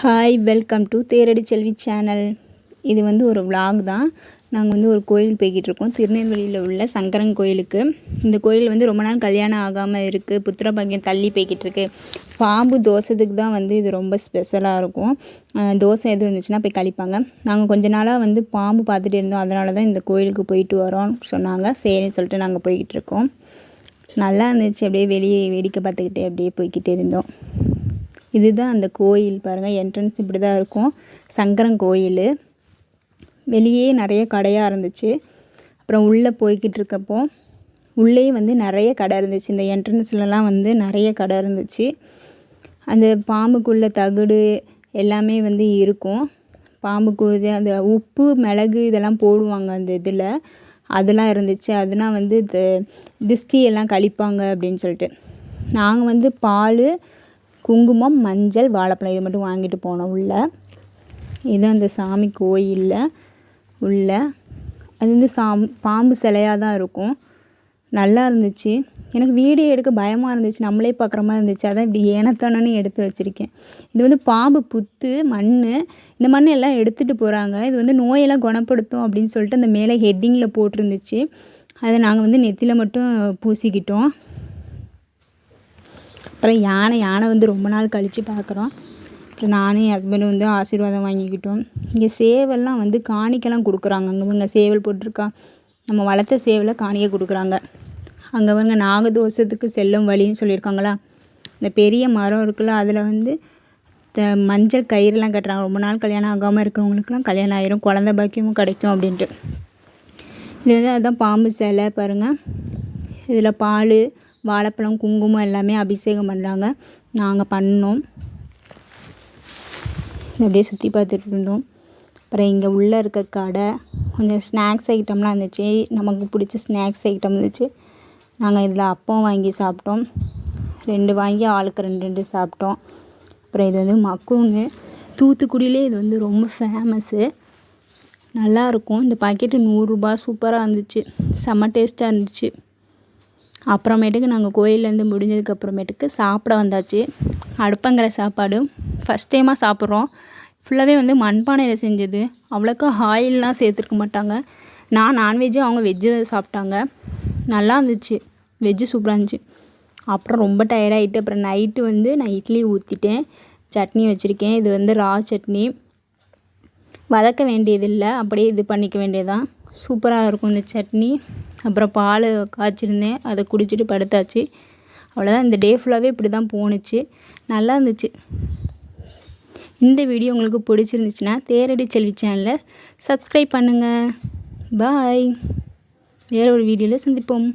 Hi welcome to Theradi Selvi channel இது வந்து ஒரு vlog தான். நாங்கள் வந்து ஒரு கோயில் போய்கிட்டு இருக்கோம். திருநெல்வேலியில் உள்ள சங்கரன் கோயிலுக்கு. இந்த கோயில் வந்து ரொம்ப நாள் கல்யாணம் ஆகாமல் இருக்குது புத்திர பாக்கியம் தள்ளி போய்கிட்டு இருக்கு. பாம்பு தோசத்துக்கு தான் வந்து இது ரொம்ப ஸ்பெஷலாக இருக்கும். தோசை எதுவும் இருந்துச்சுன்னா போய் கழிப்பாங்க. நாங்கள் கொஞ்ச நாளாக வந்து பாம்பு பார்த்துட்டு இருந்தோம். அதனால தான் இந்த கோயிலுக்கு போயிட்டு வரோம் சொன்னாங்க. சரின்னு சொல்லிட்டு நாங்கள் போய்கிட்டு இருக்கோம். நல்லா இருந்துச்சு. அப்படியே வெளியே வேடிக்கை பார்த்துக்கிட்டே அப்படியே போய்கிட்டு இருந்தோம். இதுதான் அந்த கோயில் பாருங்கள் என்ட்ரன்ஸ் இப்படி தான் இருக்கும். சங்கரன் கோயில். வெளியே நிறைய கடையாக இருந்துச்சு. அப்புறம் உள்ளே போய்கிட்டு இருக்கப்போ உள்ளேயும் வந்து நிறைய கடை இருந்துச்சு. இந்த என்ட்ரன்ஸ்லலாம் வந்து நிறைய கடை இருந்துச்சு. அந்த பாம்புக்குள்ள தகடு எல்லாமே வந்து இருக்கும். பாம்புக்கு இது அந்த உப்பு மிளகு இதெல்லாம் போடுவாங்க அந்த இதில். அதெல்லாம் இருந்துச்சு. அதெல்லாம் வந்து இது திஷ்டி எல்லாம் கழிப்பாங்க அப்படின்னு சொல்லிட்டு. நாங்கள் வந்து பால் குங்குமம் மஞ்சள் வாழைப்பழம் இது மட்டும் வாங்கிட்டு போனோம் உள்ளே. இது அந்த சாமி கோயிலில் உள்ள. அது வந்து சாம் பாம்பு சிலையாக தான் இருக்கும். நல்லா இருந்துச்சு. எனக்கு வீடியோ எடுக்க பயமாக இருந்துச்சு. நம்மளே பார்க்குற மாதிரி இருந்துச்சு. அதான் இப்படி ஏனத்தானன்னு எடுத்து வச்சுருக்கேன். இது வந்து பாம்பு புத்து மண் இந்த மண் எல்லாம் எடுத்துகிட்டு போகிறாங்க இது வந்து நோயெல்லாம் குணப்படுத்தும் அப்படின்னு சொல்லிட்டு அந்த மேலே ஹெட்டிங்கில் போட்டிருந்துச்சு. அதை நாங்கள் வந்து நெத்தியில் மட்டும் பூசிக்கிட்டோம். அப்புறம் யானை யானை வந்து ரொம்ப நாள் கழித்து பார்க்குறோம். அப்புறம் நானும் என் ஹஸ்பண்டும் வந்து ஆசீர்வாதம் வாங்கிக்கிட்டோம். இங்கே சேவல்லாம் வந்து காணிக்கெல்லாம் கொடுக்குறாங்க. அங்கே இவங்க சேவல் போட்டிருக்கா. நம்ம வளர்த்த சேவலை காணிக்கை கொடுக்குறாங்க. அங்கே வந்து நாகதோஷத்துக்கு செல்லும் வழின்னு சொல்லியிருக்காங்களா? இந்த பெரிய மரம் இருக்குல்ல அதில் வந்து த மஞ்சள் கயிறுலாம் கட்டுறாங்க. ரொம்ப நாள் கல்யாணம் ஆகாமல் இருக்கிறவங்களுக்குலாம் கல்யாணம் ஆயிரும். குழந்த பாக்கியமும் கிடைக்கும் அப்படின்ட்டு. இது வந்து அதுதான் பாம்பு சிலை பாருங்கள் இதில் பால் வாழைப்பழம் குங்குமம் எல்லாமே அபிஷேகம் பண்ணுறாங்க நாங்கள் பண்ணோம். அப்படியே சுற்றி பார்த்துட்டு இருந்தோம். அப்புறம் இங்கே உள்ளே இருக்க கடை கொஞ்சம் ஸ்நாக்ஸ் ஐட்டம்லாம் இருந்துச்சு. நமக்கு பிடிச்ச ஸ்நாக்ஸ் ஐட்டம் இருந்துச்சு. நாங்கள் இதில் அப்பம் வாங்கி சாப்பிட்டோம். ரெண்டு வாங்கி ஆளுக்கு ரெண்டு ரெண்டு சாப்பிட்டோம். அப்புறம் இது வந்து மக்குருங்க தூத்துக்குடியிலே இது வந்து ரொம்ப ஃபேமஸ்ஸு நல்லாயிருக்கும் இந்த பாக்கெட்டு நூறுரூபா சூப்பராக இருந்துச்சு. செம்ம டேஸ்ட்டாக இருந்துச்சு. அப்புறமேட்டுக்கு நாங்கள் கோயிலேருந்து முடிஞ்சதுக்கு அப்புறமேட்டுக்கு சாப்பிட வந்தாச்சு. அடுப்பங்கிற சாப்பாடு ஃபஸ்ட் டைமாக சாப்பிட்றோம். ஃபுல்லாகவே வந்து மண்பானையில் செஞ்சது. அவ்வளோக்கா ஆயிலெலாம் சேர்த்துருக்க மாட்டாங்க. நான் நான்வெஜ்ஜு அவங்க வெஜ்ஜு சாப்பிட்டாங்க. நல்லா இருந்துச்சு. வெஜ்ஜு சூப்பராக இருந்துச்சு. அப்புறம் ரொம்ப டயர்டாகிட்டு அப்புறம் நைட்டு வந்து நான் இட்லி ஊற்றிட்டேன் சட்னி வச்சுருக்கேன். இது வந்து ரா சட்னி. வதக்க வேண்டியதில்லை. அப்படியே இது பண்ணிக்க வேண்டியதான் சூப்பராக இருக்கும் இந்த சட்னி. அப்புறம் பால் காய்ச்சிருந்தேன். அதை குடிச்சிட்டு படுத்தாச்சு. அவ்வளோதான் இந்த டே ஃபுல்லாகவே இப்படி தான் போணுச்சு. நல்லா இருந்துச்சு. இந்த வீடியோ உங்களுக்கு பிடிச்சிருந்துச்சுன்னா தேரடி செல்வி சேனலை சப்ஸ்கிரைப் பண்ணுங்கள் பாய் வேறு ஒரு வீடியோவில் சந்திப்போம்.